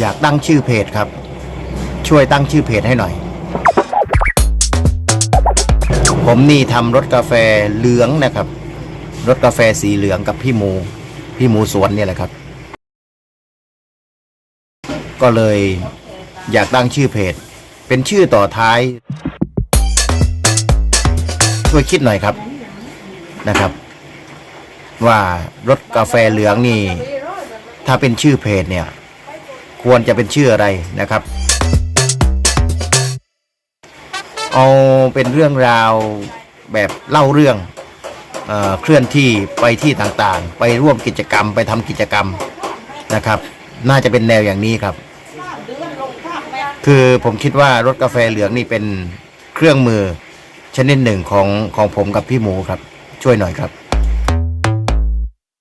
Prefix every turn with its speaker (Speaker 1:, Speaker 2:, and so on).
Speaker 1: อยากตั้งชื่อเพจครับ ช่วยตั้งชื่อเพจให้หน่อย ผมนี่ทำรถกาแฟเหลืองนะครับ รถกาแฟสีเหลืองกับพี่หมู พี่หมูสวนเนี่ยแหละครับ ก็เลยอยากตั้งชื่อเพจ เป็นชื่อต่อท้าย ช่วยคิดหน่อยครับนะครับ ว่ารถกาแฟเหลืองนี่ ถ้าเป็นชื่อเพจเนี่ย ควรจะเป็นชื่ออะไรนะครับ เอาเป็นเรื่องราวแบบเล่าเรื่องเอเคลื่อนที่ไปที่ต่างๆ ไปร่วมกิจกรรมไปทำกิจกรรมนะครับ น่าจะเป็นแนวอย่างนี้ครับ คือผมคิดว่ารถกาแฟเหลืองนี่เป็นเครื่องมือชนิดหนึ่งของของผมกับพี่หมูครับ ช่วยหน่อยครับ